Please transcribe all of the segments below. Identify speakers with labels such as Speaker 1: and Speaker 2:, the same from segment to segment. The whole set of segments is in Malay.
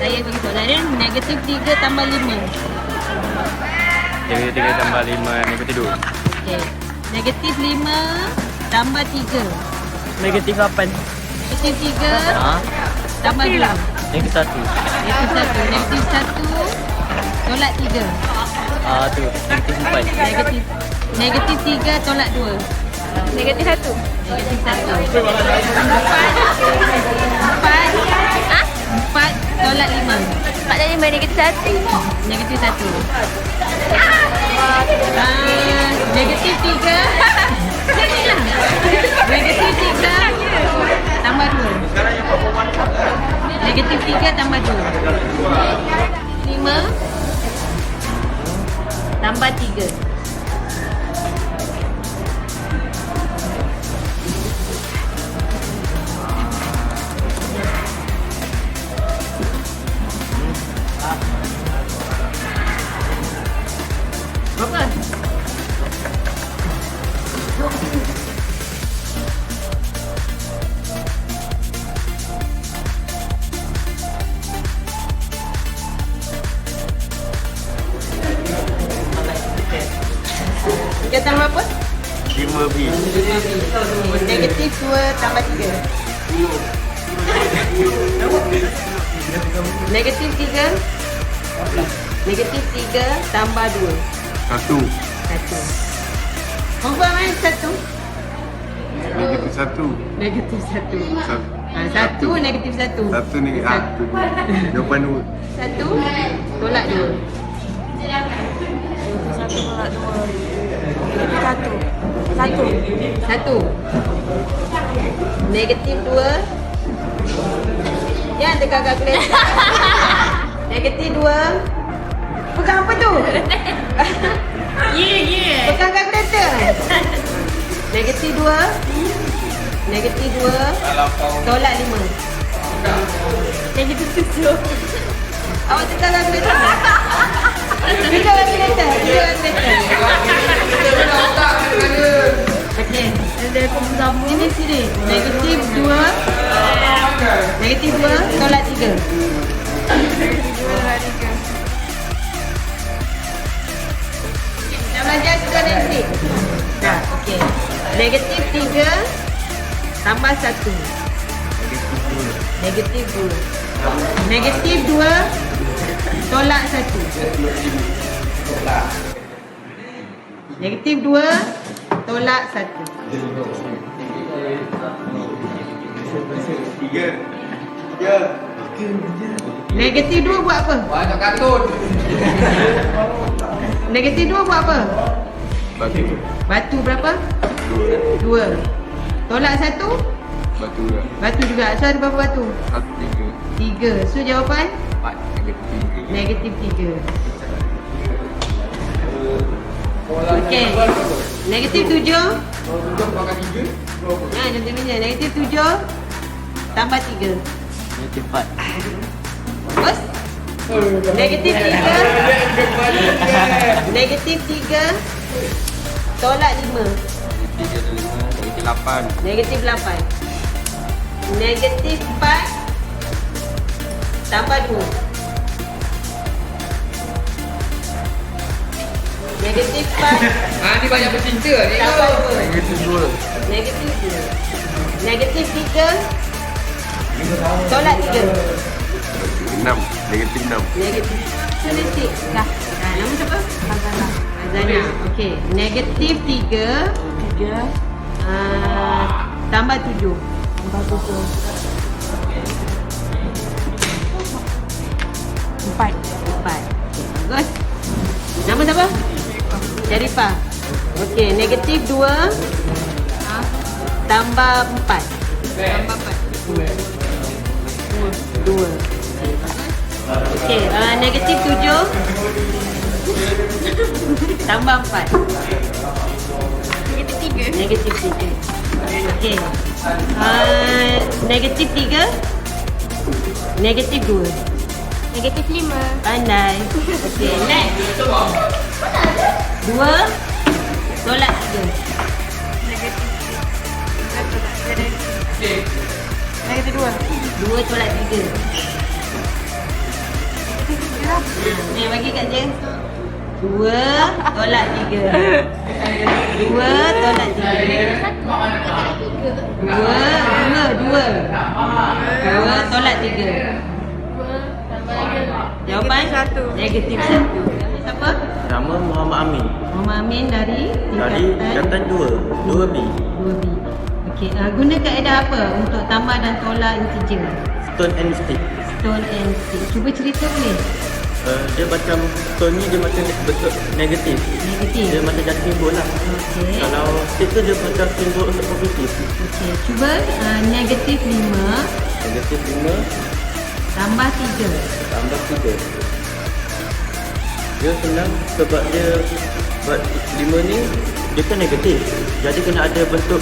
Speaker 1: Saya dia negatif 3 tambah 5.
Speaker 2: Negatif tiga tambah lima negatif dua.
Speaker 1: Okey. Negatif 5 tambah 3.
Speaker 3: Negatif 8.
Speaker 1: Negatif 3
Speaker 3: Ha?
Speaker 1: tambah 2.
Speaker 3: Negatif 1.
Speaker 1: Negatif 1. Negatif 1 tolak 3.
Speaker 3: Ah tu. Negatif 4.
Speaker 1: Negatif negatif 3 tolak 2.
Speaker 4: Negatif satu.
Speaker 1: Negatif 1. Empat. Empat.
Speaker 4: Ah?
Speaker 1: Empat tolak 5.
Speaker 4: Empat dan lima negatif satu.
Speaker 1: Negatif 1. Ah, negatif 3. Jadilah. Negatif 3 tambah 2. Negatif 3 tambah 2. Tiga tambah apa?
Speaker 2: Lima B.
Speaker 1: Negatif 2 tambah 3. Negatif 3. Negatif 3 tambah 2.
Speaker 2: Satu.
Speaker 1: Satu. Confirm kan satu?
Speaker 2: Negatif satu.
Speaker 1: Negatif satu.
Speaker 2: Satu.
Speaker 1: Ha, satu negatif satu.
Speaker 2: Satu negatif. Ah, tu. Jawapan dua.
Speaker 1: Satu tolak dua.
Speaker 4: Satu tolak dua. Satu. Satu.
Speaker 1: Negatif dua. Jangan tekan kalkulator. Negatif dua. Pegang apa tu?
Speaker 4: Ya, ya.
Speaker 1: Pegang kalkulator. Negatif dua. Negatif dua. Tolak lima.
Speaker 4: Negatif tujuh.
Speaker 1: Awak tekan kalkulator. Tekan kalkulator.
Speaker 4: Sama.
Speaker 1: Sini sini. Negatif dua. Negatif dua. Tolak tiga.
Speaker 4: Dua hari ke.
Speaker 1: Dah belajar juga nanti. Dah, okey. Negatif tiga tambah satu. Negatif dua. Negatif dua tolak satu. Negatif dua tolak satu.
Speaker 2: Tiga. Tiga.
Speaker 1: Negatif dua buat apa?
Speaker 2: Banyak kartun.
Speaker 1: Negatif dua buat apa?
Speaker 2: Batu.
Speaker 1: Batu berapa?
Speaker 2: Dua.
Speaker 1: Dua. Tolak satu?
Speaker 2: Batu juga.
Speaker 1: Batu juga. So ada berapa batu?
Speaker 2: Satu tiga.
Speaker 1: Tiga. So jawapan?
Speaker 2: Empat. Negatif tiga.
Speaker 1: Negatif tiga. Okey. Negatif tujuh. Contoh ni je. Negatif tujuh. Tambah tiga.
Speaker 3: Negatif 4.
Speaker 1: Terus? Negatif tiga. Negatif tiga. Tolak lima.
Speaker 2: Negatif lapan.
Speaker 1: Negatif lapan. Negatif empat. Tambah dua. Negatif empat.
Speaker 5: Ah, ni banyak bercinta ni.
Speaker 1: Tambah dua.
Speaker 2: Negatif dua.
Speaker 1: Negatif dua. Negatif tiga. Tolak tiga.
Speaker 2: Enam. Negatif enam.
Speaker 1: Negatif. Sedetik. Dah. Dah. Nama siapa? Azana. Azana. Okey. Negatif tiga. Tiga. Uh, tambah tujuh. Tambah tujuh. Empat. Empat. Bagus. Nama siapa? Sharifah. Okey. Negatif dua. Tambah empat. Tambah empat. Dua. Okey, uh, negatif tujuh Tambah empat
Speaker 4: Negatif tiga.
Speaker 1: Negatif tiga Okey uh, Negatif tiga Negatif dua
Speaker 4: Negatif lima.
Speaker 1: Pandai Okey, next Dua Tolak tiga
Speaker 4: Negatif tiga. Negatif dua.
Speaker 1: Dua tolak tiga. Ni bagi kat James. Dua tolak tiga. Dua tolak tiga. Dua, dua, dua. Dua tolak tiga. Jawapan? Negatif satu. Siapa?
Speaker 3: Nama Muhammad Amin.
Speaker 1: Muhammad Amin dari
Speaker 3: Dari tingkatan 2, 2B.
Speaker 1: 2B. Okey, uh, guna kaedah apa untuk tambah dan tolak integer?
Speaker 3: Stone and stick.
Speaker 1: Stone and stick. Cuba cerita boleh?
Speaker 3: Uh, dia macam stone ni dia macam bentuk negatif.
Speaker 1: Negatif.
Speaker 3: Dia macam jadi simbol lah.
Speaker 1: Okey.
Speaker 3: Kalau stick tu dia macam simbol untuk positif.
Speaker 1: Okey, cuba uh, negatif 5
Speaker 3: Negatif 5
Speaker 1: tambah 3.
Speaker 3: tambah 3. Dia senang sebab dia sebab 5 ni dia kan negatif. Jadi kena ada bentuk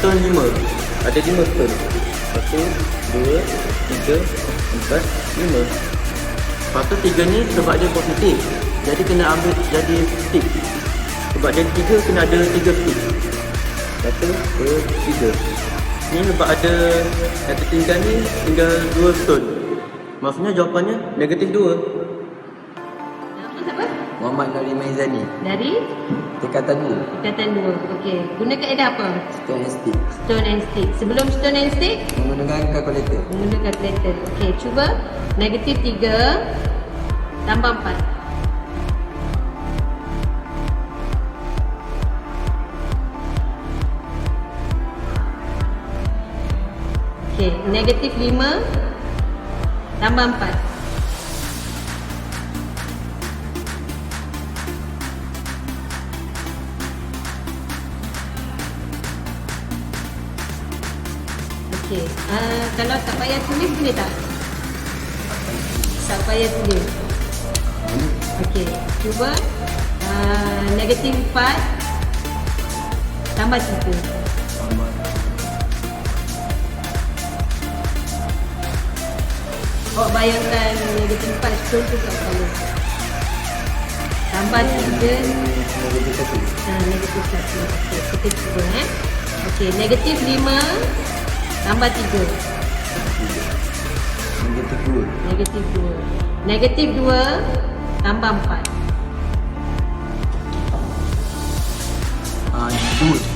Speaker 3: stone 5. Ada 5 stone. 1, 2, 3, 4, 5. Lepas tu 3 ni sebab dia positif. Jadi kena ambil jadi stick. Sebab dia 3 kena ada 3 stick. 1, 2, 3. Ni sebab ada yang tertinggal ni tinggal 2 stone. Maksudnya jawapannya negatif 2.
Speaker 2: Muhammad Nari Maizani
Speaker 1: Dari
Speaker 2: Tingkatan
Speaker 1: tingkatan 2. Okey, guna kaedah apa?
Speaker 2: 2 Stone and stick
Speaker 1: Stone and stick. Sebelum stone and stick,
Speaker 2: Menggunakan kalkulator
Speaker 1: guna calculator. Okey, cuba negatif 3 tambah 4. Okey, negatif 5 tambah 4. Okey, uh, kalau tak payah tulis boleh tak? Tak payah tulis. Okey, cuba uh, negatif 4 tambah 3. Awak bayangkan negatif 4 stone tu kat kepala. Tambah 3
Speaker 2: Negatif 1
Speaker 1: Nah, negatif satu. Okey, kita cuba eh. Okey, negatif lima Tambah tiga.
Speaker 2: Negatif dua.
Speaker 1: Negatif dua. Negatif dua. Tambah empat. Uh, dua.